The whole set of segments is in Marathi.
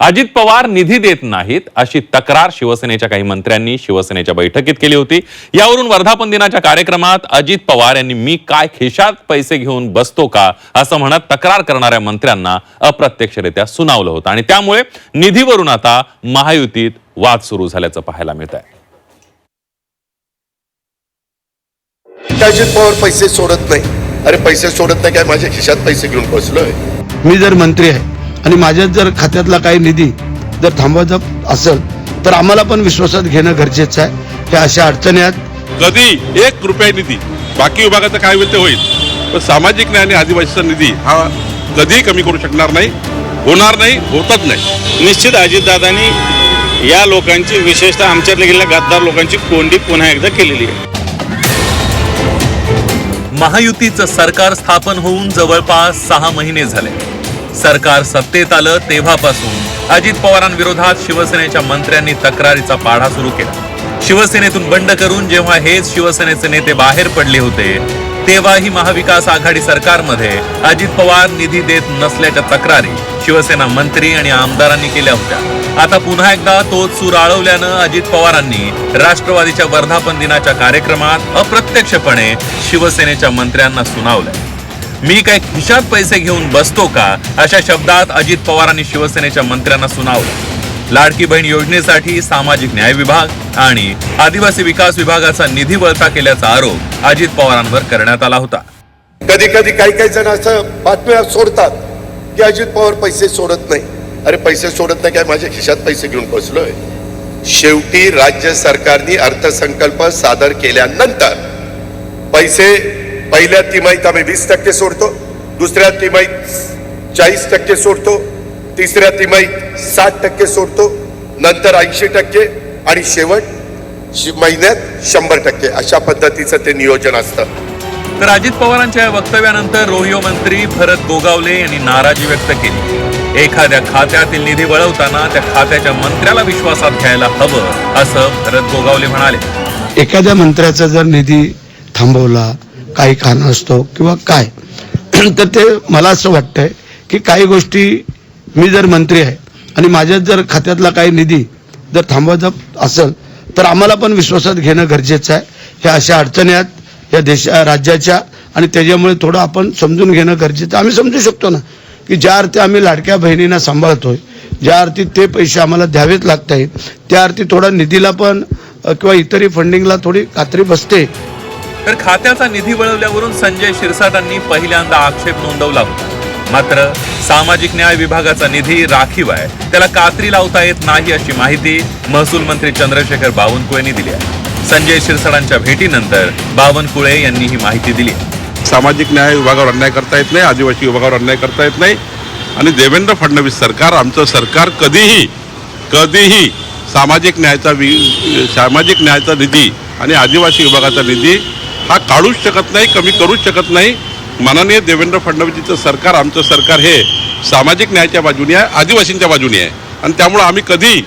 अजित पवार निधी देत नाहीत अशी तक्रार शिवसेनेच्या काही मंत्र्यांनी शिवसेनेच्या बैठकीत केली होती. यावरून वर्धापन दिनाच्या कार्यक्रमात अजित पवार यांनी मी काय खिशात पैसे घेऊन बसतो का? असं म्हणत तक्रार करणाऱ्या मंत्र्यांना अप्रत्यक्षरित्या सुनावलं होतं. आणि त्यामुळे निधीवरून आता महायुतीत वाद सुरू झाल्याचं पाहायला मिळत आहे अजित पवार पैसे सोडत नाही? अरे पैसे सोडत नाही काय? माझ्या खिशात पैसे घेऊन बसलोय. मी जर मंत्री आहे आणि माझ्याच जर खात्यातला काही निधी जर थांबवायचा असेल तर आम्हाला पण विश्वासात घेणं गरजेचं आहे. हे अशा अडचणी आहेत. कधी एक रुपया निधी बाकी विभागाचं काय होईल ते होईल. पण सामाजिक न्याय आणि आदिवासीचा निधी हा कधीही कमी करू शकणार नाही होणार नाही होतच नाही. निश्चित अजितदादांनी या लोकांची विशेषतः आमच्यातल्या गेलेल्या गद्दार लोकांची कोंडी पुन्हा एकदा केलेली आहे. महायुतीचं सरकार स्थापन होऊन जवळपास सहा महिने झाले. सरकार सत्तेत आलं तेव्हापासून अजित पवारांविरोधात शिवसेनेच्या मंत्र्यांनी तक्रारीचा पाढा सुरू केला. शिवसेनेतून बंड करून जेव्हा हेच शिवसेनेचे नेते बाहेर पडले होते तेव्हाही महाविकास आघाडी सरकारमध्ये अजित पवार निधी देत नसल्याच्या तक्रारी शिवसेना मंत्री आणि आमदारांनी केल्या होत्या. आता पुन्हा एकदा तोच सूर आळवल्यानं अजित पवारांनी राष्ट्रवादीच्या वर्धापन दिनाच्या कार्यक्रमात अप्रत्यक्षपणे शिवसेनेच्या मंत्र्यांना सुनावलंय. मी काय खिशात पैसे घेऊन बसतो का? अशा शब्दात अजित पवारांनी शिवसेनेच्या मंत्र्यांना सुनावलं. लाडकी बहीण योजनेसाठी सामाजिक न्याय विभाग आणि आदिवासी विकास विभागाचा निधी वळता केल्याचा आरोप अजित पवारांवर करण्यात आला होता. कधी कधी काही काही जण असं बातम्या सोडतात की अजित पवार पैसे सोडत नाही. अरे पैसे सोडत नाही काय? माझ्या खिशात पैसे घेऊन बसलोय. शेवटी राज्य सरकारने अर्थसंकल्प सादर केल्यानंतर पैसे पहिल्या तिमाहीत आम्ही वीस टक्के सोडतो दुसऱ्या तिमाहीत चाळीस टक्के सोडतो तिसऱ्या तिमाहीत साठ टक्के सोडतो नंतर ऐंशी टक्के आणि शेवट महिन्यात शंभर टक्के. अशा पद्धतीचं ते नियोजन असतं. तर अजित पवारांच्या या वक्तव्यानंतर रोहिओ मंत्री भरत गोगावले यांनी नाराजी व्यक्त केली. एखाद्या खात्यातील निधी वळवताना त्या खात्याच्या मंत्र्याला विश्वासात घ्यायला हवं असं भरत गोगावले म्हणाले. एखाद्या मंत्र्याचा जर निधी थांबवला काही खाणं असतो किंवा काय. तर ते मला असं वाटतंय की काही गोष्टी मी जर मंत्री आहे आणि माझ्याच जर खात्यातला काही निधी जर थांबवायचा असेल तर आम्हाला पण विश्वासात घेणं गरजेचं आहे. ह्या अशा अडचणी आहेत या देशा राज्याच्या आणि त्याच्यामुळे थोडं आपण समजून घेणं गरजेचं आम्ही समजू शकतो ना की ज्या अर्थी आम्ही लाडक्या बहिणींना सांभाळतोय ज्या अर्थी ते पैसे आम्हाला द्यावेच लागत आहे त्या अर्थी थोडा निधीला पण किंवा इतरही फंडिंगला थोडी खात्री बसते. तर खात्याचा निधी वळवल्यावरून संजय शिरसाटांनी पहिल्यांदा आक्षेप नोंदवला होता. मात्र सामाजिक न्याय विभागाचा निधी राखीव आहे. त्याला कात्री लावता येत नाही अशी माहिती महसूल मंत्री चंद्रशेखर बावनकुळे यांनी दिली आहे. संजय शिरसाटांच्या भेटीनंतर बावनकुळे यांनी ही माहिती दिली आहे. सामाजिक न्याय विभागावर अन्याय करता येत नाही आदिवासी विभागावर अन्याय करता येत नाही. आणि देवेंद्र फडणवीस सरकार आमचं सरकार कधीही कधीही सामाजिक न्यायाचा वि सामाजिक न्यायाचा निधी आणि आदिवासी विभागाचा निधी हा काढूच शकत नाही कमी करूच शकत नाही. माननीय देवेंद्र फडणवीसचं सरकार आमचं सरकार हे सामाजिक न्यायाच्या बाजूने आहे आदिवासींच्या बाजूने आहे. आणि त्यामुळं आम्ही कधी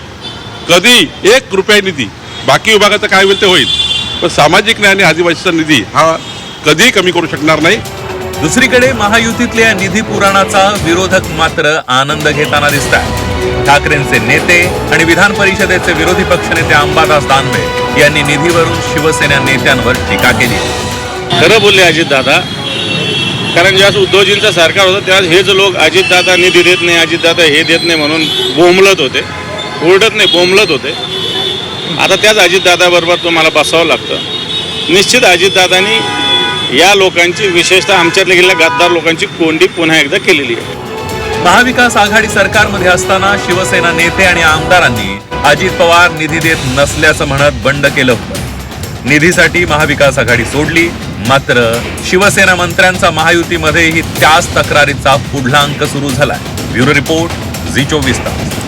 कधी एक रुपया निधी बाकी विभागाचं काय होईल ते होईल. पण सामाजिक न्याय आणि आदिवासीचा निधी हा कधीही कमी करू शकणार नाही. दुसरीकडे महायुतीतल्या निधी पुराणाचा विरोधक मात्र आनंद घेताना दिसतात ठाकरेंचे नेते आणि विधान परिषदेचे विरोधी पक्षनेते अंबादास दानवे यांनी निधीवरून शिवसेना नेत्यांवर टीका केली. खरं बोलले अजितदादा कारण ज्यावेळेस उद्धवजींचं सरकार होतं त्यावेळेस हेच लोक अजितदादा निधी देत नाही अजितदादा हे देत नाही म्हणून बोंबलत होते ओरडत नाही बोंबलत होते. आता त्याच अजितदादाबरोबर तुम्हाला बसावं लागतं. निश्चित अजितदादांनी या लोकांची विशेषतः आमच्यातल्या गेलेल्या गद्दार लोकांची कोंडी पुन्हा एकदा केलेली आहे. महाविकास आघाडी सरकारमध्ये असताना शिवसेना नेते आणि आमदारांनी अजित पवार निधी देत नसल्याचं म्हणत बंड केलं होतं. निधीसाठी महाविकास आघाडी सोडली मात्र शिवसेना मंत्र्यांचा महायुतीमध्येही त्याच तक्रारीचा पुढला अंक सुरू झालाय. ब्युरो रिपोर्ट झी चोवीस तास.